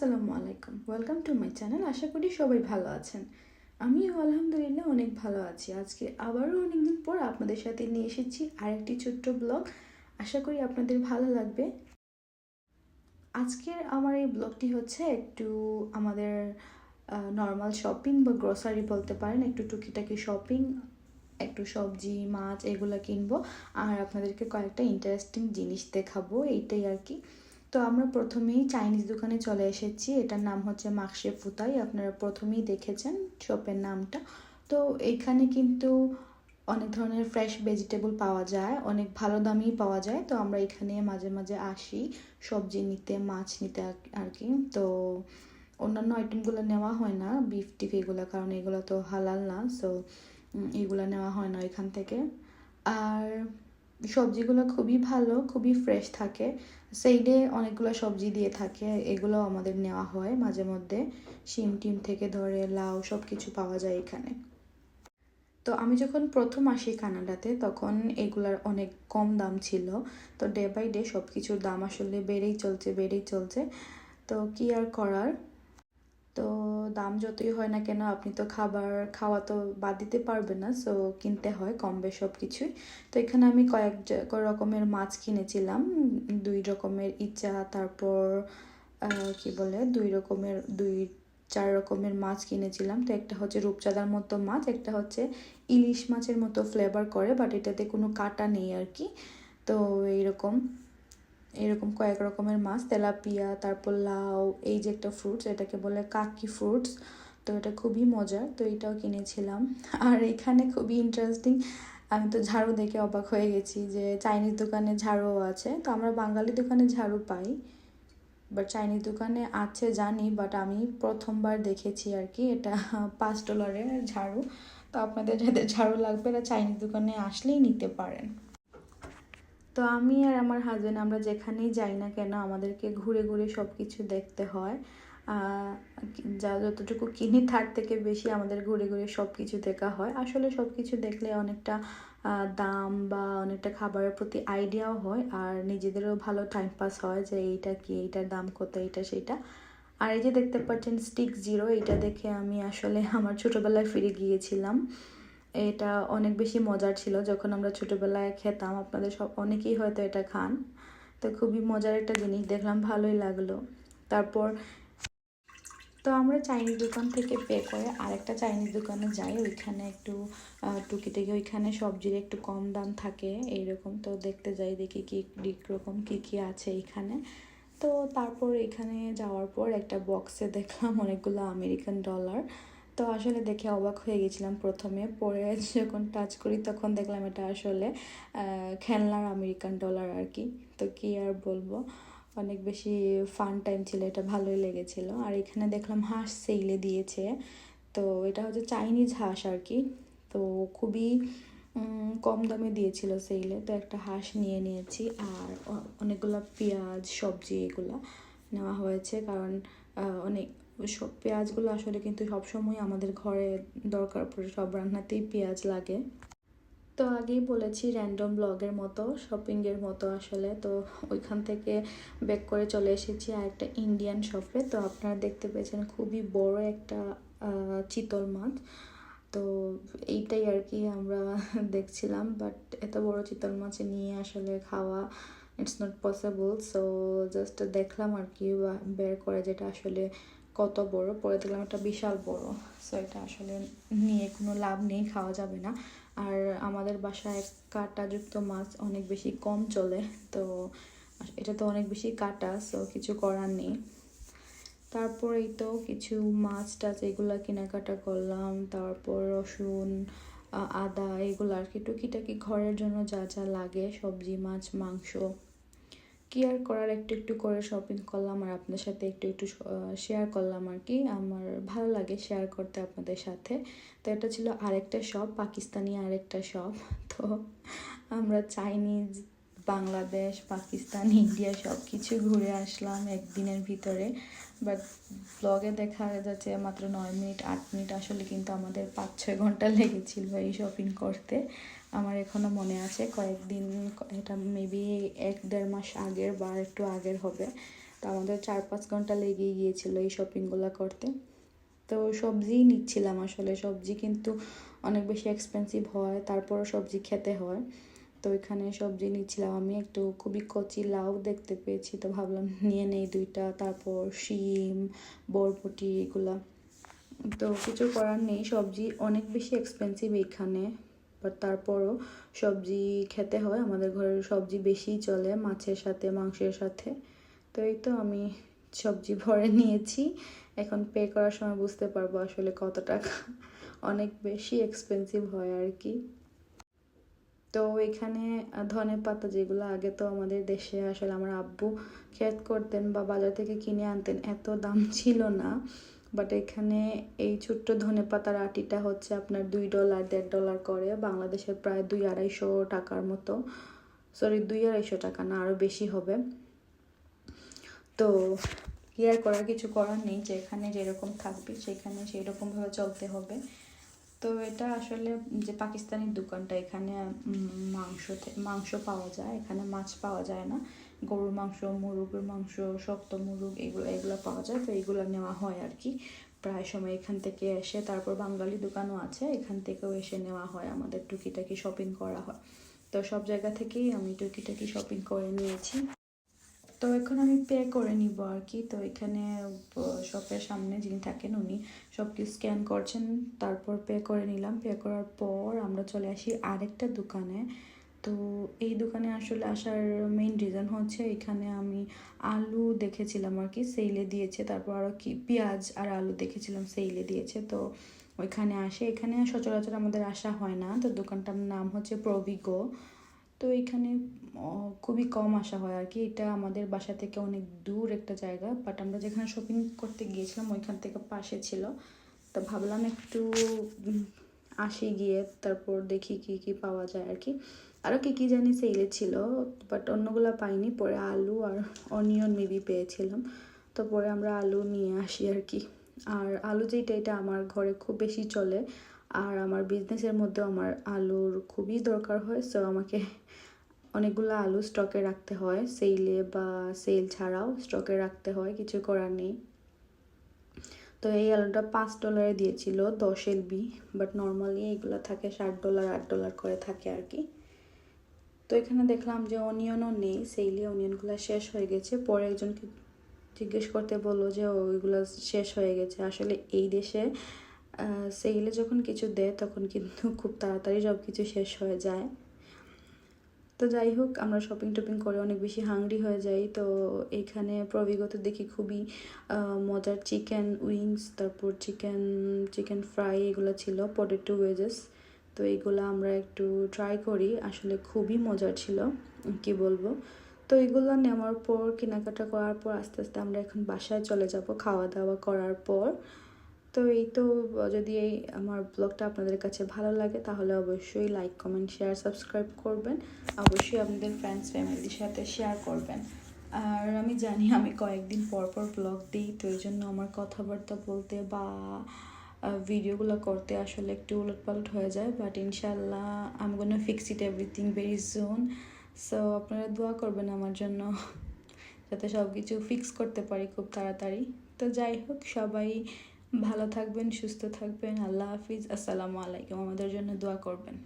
আসসালামু আলাইকুম। Welcome to my channel আশা করি সবাই ভালো আছেন। আমিও আলহামদুলিল্লাহ অনেক ভালো আছি। আজকে আবারও অনেকদিন পর আপনাদের সাথে নিয়ে এসেছি আরেকটি ছোট্ট ব্লগ। আশা করি আপনাদের ভালো লাগবে। আজকের আমার এই ব্লগটি হচ্ছে একটু আমাদের নর্মাল শপিং বা গ্রসারি বলতে পারেন। একটু টুকিটাকি শপিং একটু সবজি, মাছ, এগুলো কিনবো। আর আপনাদেরকে কয়েকটা ইন্টারেস্টিং জিনিস দেখাবো। এইটাই আর কি। তো আমরা প্রথমেই চাইনিজ দোকানে চলে এসেছি। এটার নাম হচ্ছে মাকশে ফুতাই, আপনারা প্রথমেই দেখেছেন শপের নামটা। তো এখানে কিন্তু অনেক ধরনের ফ্রেশ ভেজিটেবল পাওয়া যায়, অনেক ভালো দামেই পাওয়া যায়। তো আমরা এখানে মাঝে মাঝে আসি, সবজি নিতে, মাছ নিতে আর কি। তো অন্যান্য আইটেমগুলো নেওয়া হয় না বিফ টিফ এগুলো, কারণ এগুলো তো হালাল না। সো এগুলো নেওয়া হয় না এখান থেকে। আর সবজিগুলো খুবই ভালো, খুবই ফ্রেশ থাকে। সেইডে অনেকগুলো সবজি দিয়ে থাকে এগুলো আমাদের নেওয়া হয় মাঝে মধ্যে। শিম টিম থেকে ধরে, লাউ সব কিছু পাওয়া যায় এখানে। তো আমি যখন প্রথম আসি কানাডাতে, তখন এগুলার অনেক কম দাম ছিল। তো ডে বাই ডে সব কিছুর দাম আসলে বেড়েই চলছে বেড়েই চলছে। তো কি আর করার? তো দাম যতই হয় না কেন, আপনি তো খাবার, খাওয়া তো বাদ দিতে পারবেন না সো কিনতে হয় কম বেশ সব কিছুই। তো এখানে আমি কয়েক রকমের মাছ কিনেছিলাম, দুই রকমের ইচা, তারপর কি বলে, দুই রকমের, দুই, চার রকমের মাছ কিনেছিলাম। তো একটা হচ্ছে রূপচাঁদার মতো মাছ, একটা হচ্ছে ইলিশ মাছের মতো ফ্লেভার করে বাট এটাতে কোনো কাটা নেই আর কি। তো এইরকম। এরকম কয়েক রকমের মাছ, তেলাপিয়া, তারপর লাউ, এই যে একটা ফ্রুটস এটাকে বলে কাকি ফ্রুটস তো এটা খুবই মজার, তো এটাও কিনেছিলাম। আর এখানে খুবই ইন্টারেস্টিং আমি তো ঝাড়ু দেখে অবাক হয়ে গেছি যে চাইনিজ দোকানে ঝাড়ুও আছে, তো আমরা বাঙালি দোকানে ঝাড়ু পাই বাট চাইনিজ দোকানে আছে জানি বাট আমি প্রথমবার দেখেছি আর কি, এটা পাঁচ ডলারের ঝাড়ু, তো আপনাদের যাদের ঝাড়ু লাগবে, এরা চাইনিজ দোকানে আসলেই নিতে পারেন। তো আমি আর আমার হাজব্যান্ড আমরা যেখানেই যাই না কেন, আমাদেরকে ঘুরে ঘুরে সব কিছু দেখতে হয়। যা যতটুকু কিনি তার থেকে বেশি আমাদের ঘুরে ঘুরে সব কিছু দেখা হয়। আসলে সব কিছু দেখলে অনেকটা দাম বা অনেকটা খাবারের প্রতি আইডিয়াও হয় আর নিজেদেরও ভালো টাইম পাস হয় যে এইটা কি, এইটার দাম কত, এইটা সেটা আর এই যে দেখতে পাচ্ছেন স্টিক জিরো এটা দেখে আমি আসলে আমার ছোটোবেলায় ফিরে গিয়েছিলাম। এটা অনেক বেশি মজার ছিল যখন আমরা ছোটোবেলায় খেতাম। আপনাদের সব, অনেকেই হয়তো এটা খান। তো খুবই মজার একটা জিনিস, দেখলাম ভালোই লাগল। তারপর তো আমরা চাইনিজ দোকান থেকে পে করে আরেকটা চাইনিজ দোকানে যাই। ওইখানে একটু টুকি থেকে ওইখানে সবজির একটু কম দাম থাকে এইরকম। তো দেখতে যাই, দেখি কী রকম, কী কী আছে এইখানে। তো তারপর এখানে যাওয়ার পর একটা বক্সে দেখলাম অনেকগুলো আমেরিকান ডলার তো আসলে দেখে অবাক হয়ে গেছিলাম প্রথমে। পরে যখন টাচ করি তখন দেখলাম এটা আসলে খেলনার আমেরিকান ডলার আর কি। তো কি আর বলব? অনেক বেশি ফান টাইম ছিল, এটা ভালোই লেগেছিল। আর এখানে দেখলাম হাঁস সেইলে দিয়েছে। তো এটা হচ্ছে চাইনিজ হাঁস আর কি। তো খুবই কম দামে দিয়েছিল সেইলে তো একটা হাঁস নিয়ে নিয়েছি। আর অনেকগুলো পেঁয়াজ, সবজি এগুলো নেওয়া হয়েছে। কারণ অনেক সব পেঁয়াজগুলো আসলে কিন্তু সবসময় আমাদের ঘরে দরকার পড়ে, সব রান্নাতেই পেঁয়াজ লাগে। তো আগেই বলেছি র্যান্ডম ব্লগের মতো শপিংয়ের মতো আসলে। তো ওইখান থেকে ব্যাক করে চলে এসেছি আর একটা ইন্ডিয়ান শপে তো আপনারা দেখতে পেয়েছেন খুবই বড় একটা চিতল মাছ। তো এইটাই আর কি আমরা দেখছিলাম। বাট এত বড় চিতল মাছ নিয়ে আসলে খাওয়া it's not possible so just দেখলাম আর কি বের করে যেটা আসলে কত বড়? পরে দেখলাম একটা বিশাল বড়। সো এটা আসলে নিয়ে কোনো লাভ নেই, খাওয়া যাবে না। আর আমাদের বাসায় কাঁটাযুক্ত মাছ অনেক বেশি কম চলে। তো এটা তো অনেক বেশি কাটা সো কিছু করার নেই। তারপর এই তো কিছু মাছ টাছ এগুলো কেনাকাটা করলাম। তারপর রসুন আদা এগুলো আর কি টুকিটাকি ঘরের জন্য যা যা লাগে, সবজি, মাছ, মাংস। কি আর করার? একটু একটু করে শপিং করলাম আর আপনাদের সাথে একটু একটু শেয়ার করলাম আর কি। আমার ভালো লাগে শেয়ার করতে আপনাদের সাথে। তো এটা ছিল আরেকটা শপ পাকিস্তানি আরেকটা শপ তো আমরা চাইনিজ বাংলাদেশ, পাকিস্তান ইন্ডিয়া সব কিছু ঘুরে আসলাম একদিনের ভিতরে। বাট ব্লগে দেখা যাচ্ছে মাত্র নয় মিনিট, আট মিনিট। আসলে কিন্তু আমাদের পাঁচ ছয় ঘণ্টা লেগেছিল এই শপিং করতে। আমার এখনও মনে আছে, কয়েকদিন, এটা মেবি এক দেড় মাস আগের বা একটু আগের হবে। তো আমাদের চার পাঁচ ঘণ্টা লেগে গিয়েছিল এই শপিংগুলো করতে। তো সবজিই নিচ্ছিলাম আসলে, সবজি কিন্তু অনেক বেশি এক্সপেন্সিভ হয়, তারপরও সবজি খেতে হয়। তো এখানে সবজি নিচ্ছিলাম, আমি একটু খুবই কচি লাউ দেখতে পেয়েছি, তো ভাবলাম নিয়ে নেই দুইটা, তারপর শিম, বরবটি, এগুলা। তো কিছু করার নেই, সবজি অনেক বেশি এক্সপেন্সিভ এখানে। বাট তারপরও সবজি খেতে হয়। আমাদের ঘরের সবজি বেশিই চলে মাছের সাথে, মাংসের সাথে। তো এই তো আমি সবজি ভরে নিয়েছি। এখন পে করার সময় বুঝতে পারব আসলে কত টাকা। অনেক বেশি এক্সপেন্সিভ হয় আর কি। তো এখানে ধনে পাতা যেগুলো আগে তো আমাদের দেশে আসলে আমার আব্বু খেত করতেন বা বাজার থেকে কিনে আনতেন, এত দাম ছিল না। বাট এখানে এই ছোট্ট ধনে পাতার আটিটা হচ্ছে আপনার দুই ডলার দেড় ডলার করে। বাংলাদেশের প্রায় দুই আড়াইশো টাকার মতো। সরি দুই আড়াইশো টাকা না আরও বেশি হবে। তো আর করার কিছু করার নেই, যেখানে যেরকম থাকবে, সেখানে সেই রকমভাবে চলতে হবে। তো এটা আসলে যে পাকিস্তানি দোকানটা, এখানে মাংস মাংস পাওয়া যায়, এখানে মাছ পাওয়া যায় না। গরুর মাংস, মুরগের মাংস, শক্ত মুরগ, এগুলো এগুলো পাওয়া যায়। তো এগুলো নেওয়া হয় আর কি। প্রায় সময় এখান থেকে এসে তারপর বাঙালি দোকানও আছে। এখান থেকেও এসে নেওয়া হয়। আমাদের টুকিটাকি শপিং করা হয়। তো সব জায়গা থেকেই আমি টুকিটাকি শপিং করে নিয়েছি। তো এখন আমি পে করে নিব আর কি। তো এখানে শপের সামনে যিনি থাকেন উনি সব কিছু স্ক্যান করছেন। তারপর পে করে নিলাম। পে করার পর আমরা চলে আসি আরেকটা দোকানে। তো এই দোকানে আসলে আসার মেইন রিজন হচ্ছে এখানে আমি আলু দেখেছিলাম আর কি সেইলে দিয়েছে। তারপর আরও কি, পেঁয়াজ আর আলু দেখেছিলাম সেইলে দিয়েছে। তো ওইখানে আসে। এখানে সচরাচর আমাদের আসা হয় না। তো দোকানটার নাম হচ্ছে প্রবিগো তো এখানে খুবই কম আসা হয় আর কি। এটা আমাদের বাসা থেকে অনেক দূর একটা জায়গা। বাট আমরা যেখানে শপিং করতে গিয়েছিলাম, ওইখান থেকে পাশে ছিল। তো ভাবলাম একটু আসি গিয়ে। তারপর দেখি কি কি পাওয়া যায় আর কি। আরও কী কী জানি সেলে ছিল বাট অন্যগুলো পাইনি। পরে আলু আর অনিয়ন মেবি পেয়েছিলাম। তো পরে আমরা আলু নিয়ে আসি আর কি। আর আলু যেটা এটা আমার ঘরে খুব বেশি চলে। আর আমার বিজনেসের মধ্যে আমার আলুর খুবই দরকার হয় সো আমাকে অনেকগুলো আলু স্টকে রাখতে হয়। সেলে বা সেল ছাড়াও স্টকে রাখতে হয়, কিছু করার নেই। তো এই আলুটা পাঁচ ডলারে দিয়েছিল, দশ এলবি বাট নর্মালি এগুলো থাকে ষাট ডলার আট ডলার করে থাকে আর কি। তো এখানে দেখলাম যে অনিয়নও নেই, সেইলি অনিয়নগুলো শেষ হয়ে গেছে। পরে একজনকে জিজ্ঞেস করতে বলল যে ওইগুলো শেষ হয়ে গেছে। আসলে এই দেশে সেইলে যখন কিছু দেয়, তখন কিন্তু খুব তাড়াতাড়ি সব কিছু শেষ হয়ে যায়। তো যাই হোক, আমরা শপিং টপিং করে অনেক বেশি হাংরি হয়ে যাই। তো এখানে প্রবিগত দেখি খুবই মজার চিকেন উইংস তারপর চিকেন চিকেন ফ্রাই এগুলো ছিল পটেটো ওয়েজেস তো এইগুলো আমরা একটু ট্রাই করি। আসলে খুবই মজার ছিল, কি বলব? তো এগুলো নেওয়ার পর, কেনাকাটা করার পর, আস্তে আস্তে আমরা এখন বাসায় চলে যাব খাওয়া দাওয়া করার পর। তো এই তো, যদি এই আমার ব্লগটা আপনাদের কাছে ভালো লাগে, তাহলে অবশ্যই লাইক কমেন্ট শেয়ার সাবস্ক্রাইব করবেন। অবশ্যই আপনাদের ফ্রেন্ডস ফ্যামিলির সাথে শেয়ার করবেন। আর আমি জানি আমি কয়েকদিন পর পর ব্লগ দিই, তো এই জন্য আমার কথাবার্তা বলতে বা ভিডিওগুলো করতে আসলে একটু উলটপালট হয়ে যায় বাট ইনশাল্লাহ আমি gonna fix it everything very soon so আপনারা দোয়া করবেন আমার জন্য, যাতে সব কিছু ফিক্স করতে পারি খুব তাড়াতাড়ি। তো যাই হোক, সবাই ভালো থাকবেন, সুস্থ থাকবেন, আল্লাহ হাফিজ। আসসালামু আলাইকুম, আমাদের জন্য দোয়া করবেন।